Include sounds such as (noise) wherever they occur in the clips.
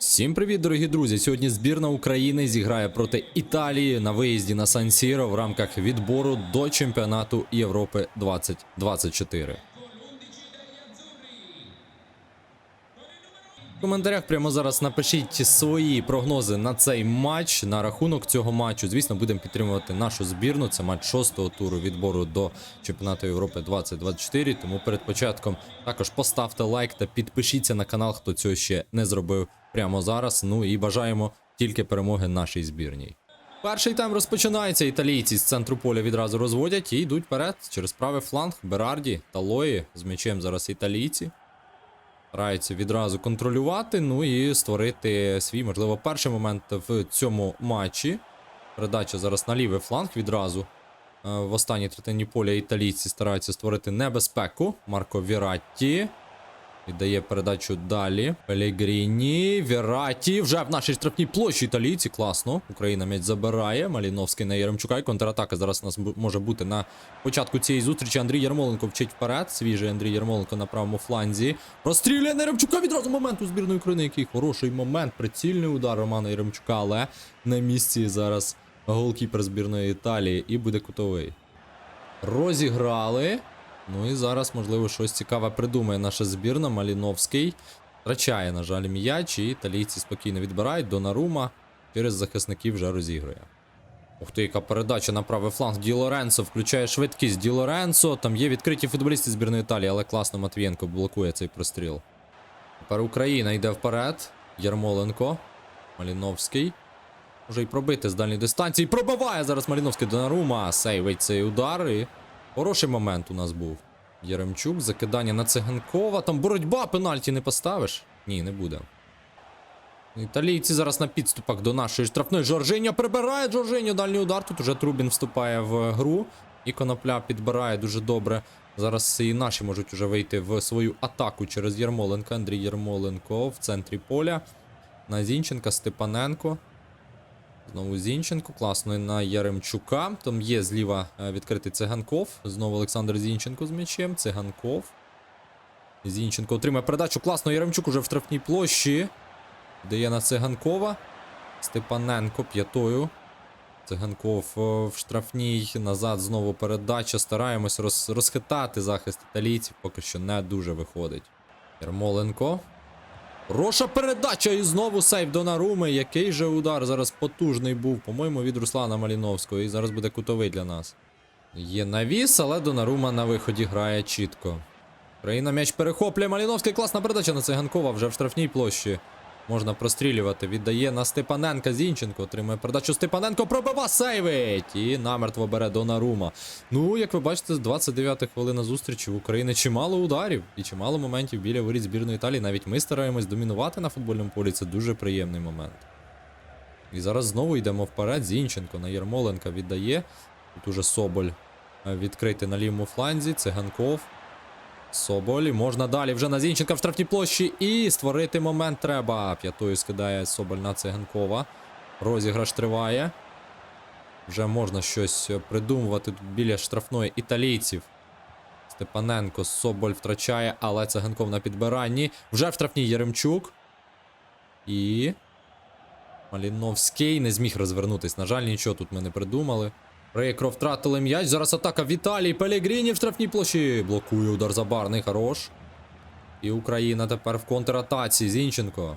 Всім привіт, дорогі друзі! Сьогодні збірна України зіграє проти Італії на виїзді на Сан-Сіро в рамках відбору до чемпіонату Європи 2024. В коментарях прямо зараз напишіть свої прогнози на цей матч, на рахунок цього матчу. Звісно, будемо підтримувати нашу збірну. Це матч шостого туру відбору до чемпіонату Європи 2024. Тому перед початком також поставте лайк та підпишіться на канал, хто цього ще не зробив прямо зараз. Ну і бажаємо тільки перемоги нашій збірній. Перший тайм розпочинається. Італійці з центру поля відразу розводять і йдуть вперед через правий фланг. Берарді та Лої з м'ячем зараз італійці. Стараються відразу контролювати, ну і створити свій, можливо, перший момент в цьому матчі. Передача зараз на лівий фланг відразу. Е, В останній третині поля італійці стараються створити небезпеку. Марко Віратті. Віддає передачу далі. Пелегріні. Віратті. Вже в нашій штрафній площі італійці. Класно. Україна м'яч забирає. Маліновський на Яремчука. І контратака зараз у нас може бути на початку цієї зустрічі. Андрій Ярмоленко вчить вперед. Свіжий Андрій Ярмоленко на правому фланзі. Розстрілює на Яремчука відразу момент у збірної України. Який хороший момент. Прицільний удар Романа Яремчука, але на місці зараз голкіпер збірної Італії і буде кутовий. Розіграли. Ну і зараз, можливо, щось цікаве придумає наша збірна. Маліновський втрачає, на жаль, м'яч, і італійці спокійно відбирають. Донарума через захисників вже розігрує. Ух ти, яка передача на правий фланг. Ді Лоренцо включає швидкість Ді Лоренцо. Там є відкриті футболісти збірної Італії, але класно Матвієнко блокує цей простріл. Тепер Україна йде вперед. Ярмоленко. Маліновський. Може й пробити з дальньої дистанції. Пробиває зараз Маліновський Донарума. Сейвить цей удар. І хороший момент у нас був. Яремчук, закидання на циганкова. Там боротьба, пенальті не поставиш? Ні, не буде. Італійці зараз на підступах до нашої штрафної. Жоржиньо прибирає Жоржиньо. Дальній удар. Тут уже Трубін вступає в гру. І конопля підбирає дуже добре. Зараз і наші можуть уже вийти в свою атаку через Ярмоленка. Андрій Ярмоленко в центрі поля. На Зінченка, Степаненко. Знову Зінченко, класно на Яремчука. Там є зліва е, відкритий циганков. Знову Олександр Зінченко з м'ячем. Циганков. Зінченко отримає передачу. Класно. Яремчук уже в штрафній площі. Дає на циганкова. Степаненко п'ятою. Циганков е, в штрафній. Назад знову передача. Стараємось роз, розхитати захист італійців. Поки що не дуже виходить. Ярмоленко. Хороша передача і знову сейв Донаруми. Який же удар зараз потужний був, по-моєму, від Руслана Маліновського. І зараз буде кутовий для нас. Є навіс, але Донарума на виході грає чітко. Країна м'яч перехоплює. Маліновський класна передача на Циганкова вже в штрафній площі. Можна прострілювати. Віддає на Степаненка Зінченко. Отримує передачу Степаненко. Пробива сейвить. І намертво бере Донарума. Ну, як ви бачите, з 29 хвилина зустрічі в Україні чимало ударів і чимало моментів біля воріт збірної Італії. Навіть ми стараємось домінувати на футбольному полі. Це дуже приємний момент. І зараз знову йдемо вперед. Зінченко на Єрмоленка віддає. Тут уже Соболь е, відкритий на лівому фланзі. Циганков. Соболь. Можна далі вже на Зінченка в штрафній площі. І створити момент треба. П'ятою скидає Соболь на Циганкова. Розіграш триває. Вже можна щось придумувати тут біля штрафної італійців. Степаненко Соболь втрачає, але Циганков на підбиранні. Вже в штрафній Яремчук. І. Маліновський не зміг розвернутись. На жаль, нічого тут ми не придумали. Рейкро втратили м'яч. Зараз атака Віталій Пелегріні в штрафній площі. Блокує удар забарний, хорош. І Україна тепер в контратаці. Зінченко.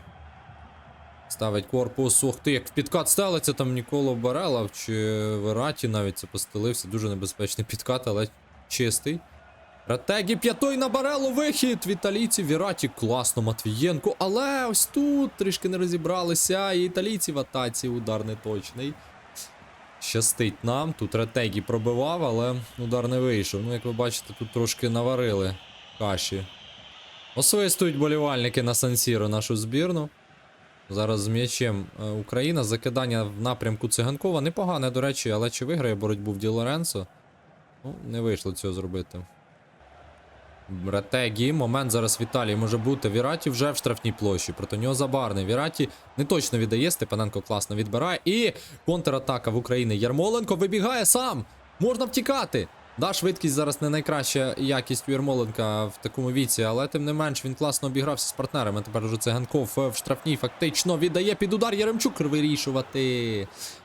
Ставить корпус. Ух ти, як в підкат стелиться там Ніколо Барелов чи Вераті навіть це постелився. Дуже небезпечний підкат, але чистий. Ратегі п'ятої на Барелу вихід. Віталійці Віраті класно Матвієнко. Але ось тут трішки не розібралися. І італійці в атаці удар не точний. Щастить нам. Тут Ретегі пробивав, але удар не вийшов. Ну, як ви бачите, тут трошки наварили каші. Освистують болівальники на Сан-Сіро нашу збірну. Зараз з м'ячем е, Україна. Закидання в напрямку Циганкова. Непогане, до речі, але чи виграє боротьбу в Ді Лоренцо? Ну, не вийшло цього зробити. Ретегі. Момент зараз Віталій може бути. Віраті вже в штрафній площі. Проти нього забарний. Віраті не точно віддає. Степаненко класно відбирає. І контратака в Україні. Ярмоленко вибігає сам. Можна втікати. Да, швидкість зараз не найкраща якість у Ярмоленка в такому віці, але тим не менш він класно обігрався з партнерами. Тепер уже циганков е, в штрафній фактично віддає під удар Яремчук вирішувати.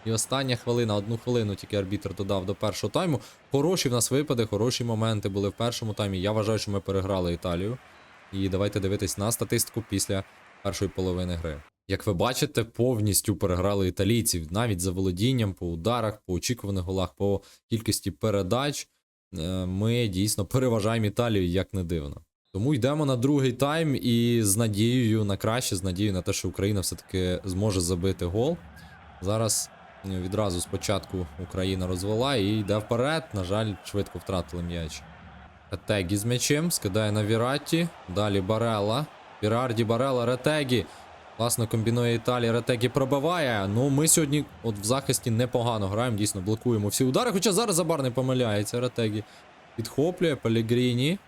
І остання хвилина, одну хвилину тільки арбітр додав до першого тайму. Хороші в нас випади, хороші моменти були в першому таймі. Я вважаю, що ми переграли Італію. І давайте дивитись на статистику після першої половини гри. Як ви бачите, повністю переграли італійців навіть за володінням по ударах, по очікуваних голах, по кількості передач. Е, Ми дійсно переважаємо Італію, як не дивно. Тому йдемо на другий тайм і з надією на краще, з надією на те, що Україна все-таки зможе забити гол. Зараз е, відразу спочатку Україна розвела і йде вперед. На жаль, швидко втратили м'яч. Ретегі з м'ячем, скидає на Віратті. Далі Барелла. Вірарді, Барелла, Ретегі. Класно комбінує Італія, Ретегі пробиває. Ну, ми сьогодні от в захисті непогано граємо, дійсно блокуємо всі удари. Хоча зараз Забар не помиляється. Ретегі підхоплює Пелігріні.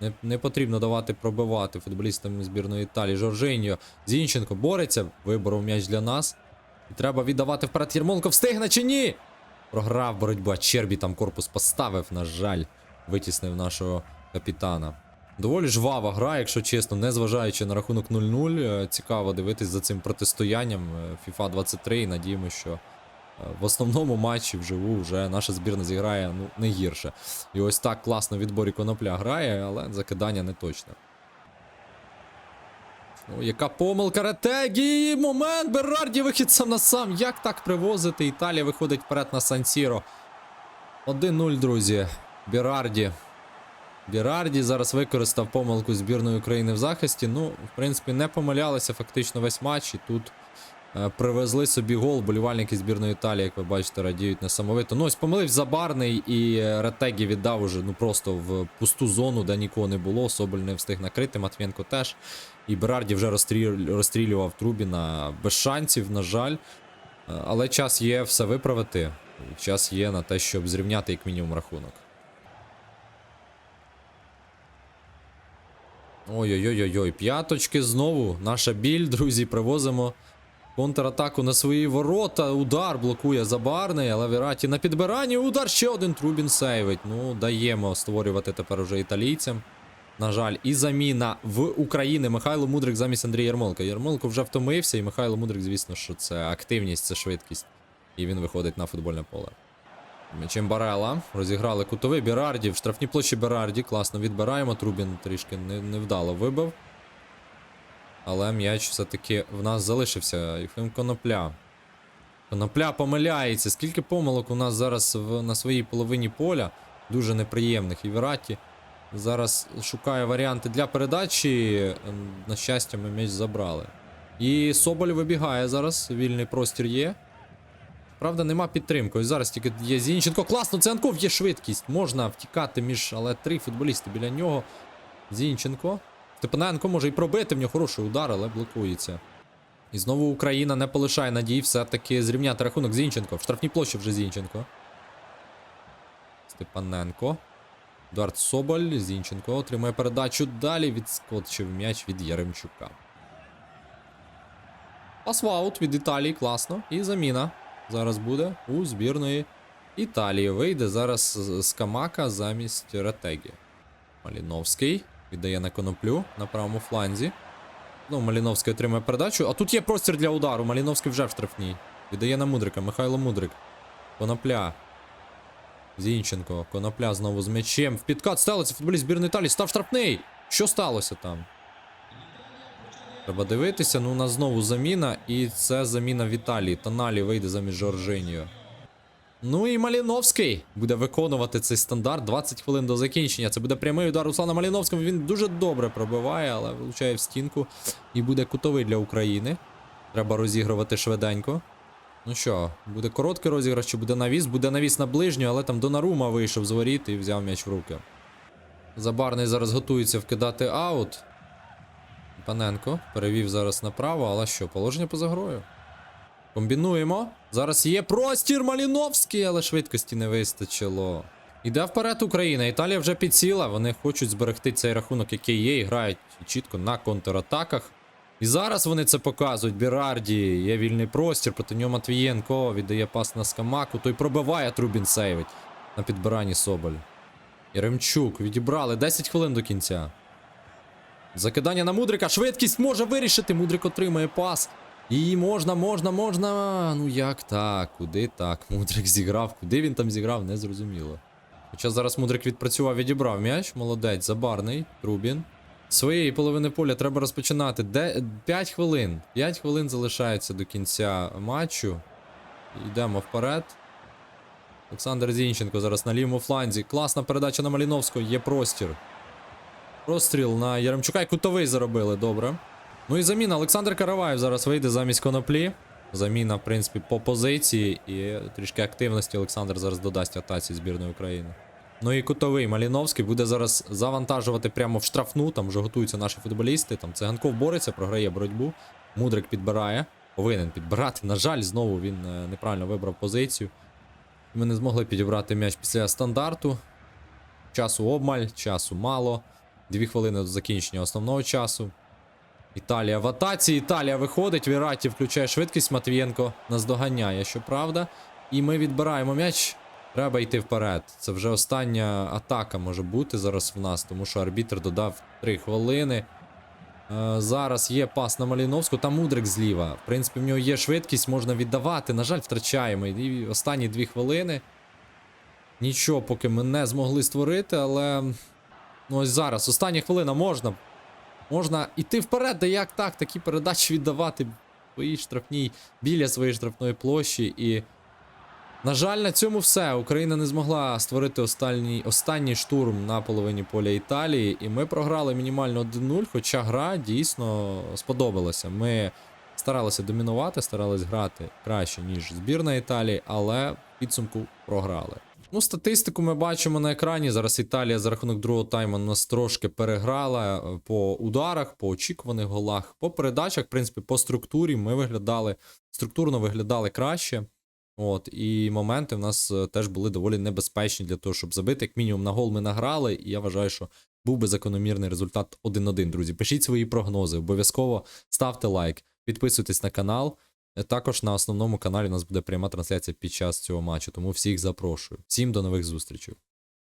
Не, не потрібно давати пробивати футболістам збірної Італії. Жоржиньо. Зінченко бореться. Виборов м'яч для нас. І треба віддавати вперед Єрмоленко. Встигне чи ні? Програв боротьбу, а Чербі там корпус поставив, на жаль, витіснив нашого капітана. Доволі жвава гра, якщо чесно, незважаючи на рахунок 0-0. Е, Цікаво дивитись за цим протистоянням е, FIFA 23 і надіємося, що е, в основному матчі вживу вже наша збірна зіграє ну, не гірше. І ось так класно відборі конопля грає, але закидання не точне. О, яка помилка Ретегі! Момент! Берарді вихід сам на сам. Як так привозити? Італія виходить вперед на Сан-Сіро. 1-0, друзі. Берарді. Бірарді зараз використав помилку збірної України в захисті. Ну, в принципі, не помилялися фактично весь матч. І тут е, привезли собі гол. Болівальники збірної Італії, як ви бачите, радіють несамовито. Ну, ось помилився Забарний і е, Ретегі віддав уже ну, просто в пусту зону, де нікого не було. Соболь не встиг накрити, Матвієнко теж. І Берарді вже розстріль... розстрілював Трубіна без шансів, на жаль. Е, Але час є все виправити. Час є на те, щоб зрівняти як мінімум рахунок. Ой-ой-ой-ой, п'яточки знову. Наша біль, друзі, привозимо контратаку на свої ворота. Удар блокує Забарний, але Віраті на підбиранні. Удар ще один Трубін сейвить. Ну, даємо створювати тепер уже італійцям. На жаль, і заміна в Україні Михайло Мудрик замість Андрія Ярмоленка. Ярмоленко вже втомився, і Михайло Мудрик, звісно, що це активність, це швидкість. І він виходить на футбольне поле. М'ячем Барела. Розіграли кутовий Берарді. В штрафній площі Берарді. Класно відбираємо. Трубін трішки невдало вибив. Але м'яч все-таки в нас залишився. Єфим Конопля. Конопля помиляється. Скільки помилок у нас зараз в, на своїй половині поля. Дуже неприємних. І Вераті зараз шукає варіанти для передачі. Ем, На щастя, ми м'яч забрали. І Соболь вибігає зараз. Вільний простір є. Правда, нема підтримки. Ось зараз тільки є Зінченко. Класно, Цианков є швидкість. Можна втікати між, але три футболісти біля нього. Зінченко. Степаненко може і пробити, в нього хороший удар, але блокується. І знову Україна не полишає надій все-таки зрівняти рахунок Зінченко. В штрафній площі вже Зінченко. Степаненко. Едуард Соболь. Зінченко отримує передачу. Далі відскочив м'яч від Яремчука. Пасваут від Італії, класно. І заміна зараз буде у збірної Італії. Вийде зараз з- Камака замість Ретегі. Маліновський віддає на коноплю на правому фланзі. Ну, Маліновський отримує передачу. А тут є простір для удару. Маліновський вже в штрафній. Віддає на Мудрика. Михайло Мудрик. Конопля. Зінченко. Конопля знову з м'ячем. В підкат стелиться футболіст збірної Італії. Став штрафний. Що сталося там? Треба дивитися, ну у нас знову заміна, і це заміна в Італії. Тоналі вийде замість Жоржиньо. Ну і Маліновський буде виконувати цей стандарт 20 хвилин до закінчення. Це буде прямий удар Руслана Маліновського. Він дуже добре пробиває, але влучає в стінку. І буде кутовий для України. Треба розігрувати швиденько. Ну що, буде короткий розіграш, чи буде навіс? Буде навіс на ближню, але там Донарума вийшов з воріт і взяв м'яч в руки. Забарний зараз готується вкидати аут. Паненко перевів зараз направо, але що, положення поза грою. Комбінуємо. Зараз є простір Маліновський, але швидкості не вистачило. Іде вперед Україна. Італія вже підсіла. Вони хочуть зберегти цей рахунок, який є, і грають чітко на контратаках. І зараз вони це показують. Бірарді, є вільний простір, проти нього Матвієнко віддає пас на Скамаку, той пробиває, Трубін сейвить на підбиранні Соболь. Яремчук відібрали 10 хвилин до кінця. Закидання на Мудрика. Швидкість може вирішити. Мудрик отримає пас. І можна, можна, можна. Ну як так? Куди так? (laughs) Мудрик зіграв. Куди він там зіграв, не зрозуміло. Хоча зараз Мудрик відпрацював, відібрав м'яч. Молодець, забарний. Трубін. Своєї половини поля треба розпочинати. Де 5 хвилин. 5 хвилин залишається до кінця матчу. Йдемо вперед. Олександр Зінченко зараз на лівому фланзі. Класна передача на Маліновського. Є простір. Простріл на Яремчука і кутовий заробили, добре. Ну і заміна. Олександр Караваєв зараз вийде замість коноплі. Заміна, в принципі, по позиції і трішки активності Олександр зараз додасть атаці збірної України. Ну і кутовий Маліновський буде зараз завантажувати прямо в штрафну. Там вже готуються наші футболісти. Там Циганков бореться, програє боротьбу. Мудрик підбирає. Повинен підбирати. На жаль, знову він е, неправильно вибрав позицію. Ми не змогли підібрати м'яч після стандарту. Часу обмаль, часу мало. Дві хвилини до закінчення основного часу. Італія в атаці. Італія виходить. Віраті включає швидкість. Матвієнко наздоганяє, щоправда. І ми відбираємо м'яч. Треба йти вперед. Це вже остання атака може бути зараз в нас, тому що арбітр додав 3 хвилини. Е, зараз є пас на Маліновську, там Мудрик зліва. В принципі, в нього є швидкість, можна віддавати. На жаль, втрачаємо. І останні 2 хвилини. Нічого поки ми не змогли створити, але. Ну ось зараз, остання хвилина можна. Можна йти вперед, да як так, такі передачі віддавати своїй штрафній, біля своєї штрафної площі. І. На жаль, на цьому все. Україна не змогла створити останній, останній штурм на половині поля Італії, і ми програли мінімально 1-0, хоча гра дійсно сподобалася. Ми старалися домінувати, старалися грати краще, ніж збірна Італії, але підсумку програли. Ну, статистику ми бачимо на екрані. Зараз Італія за рахунок другого тайму нас трошки переграла е, по ударах, по очікуваних голах, по передачах, в принципі, по структурі ми виглядали структурно виглядали краще. От, і моменти в нас е, теж були доволі небезпечні для того, щоб забити. Як мінімум на гол ми награли, і я вважаю, що був би закономірний результат 1-1, друзі. Пишіть свої прогнози, обов'язково ставте лайк, підписуйтесь на канал. Е, Також на основному каналі у нас буде пряма трансляція під час цього матчу, тому всіх запрошую. Всім до нових зустрічей.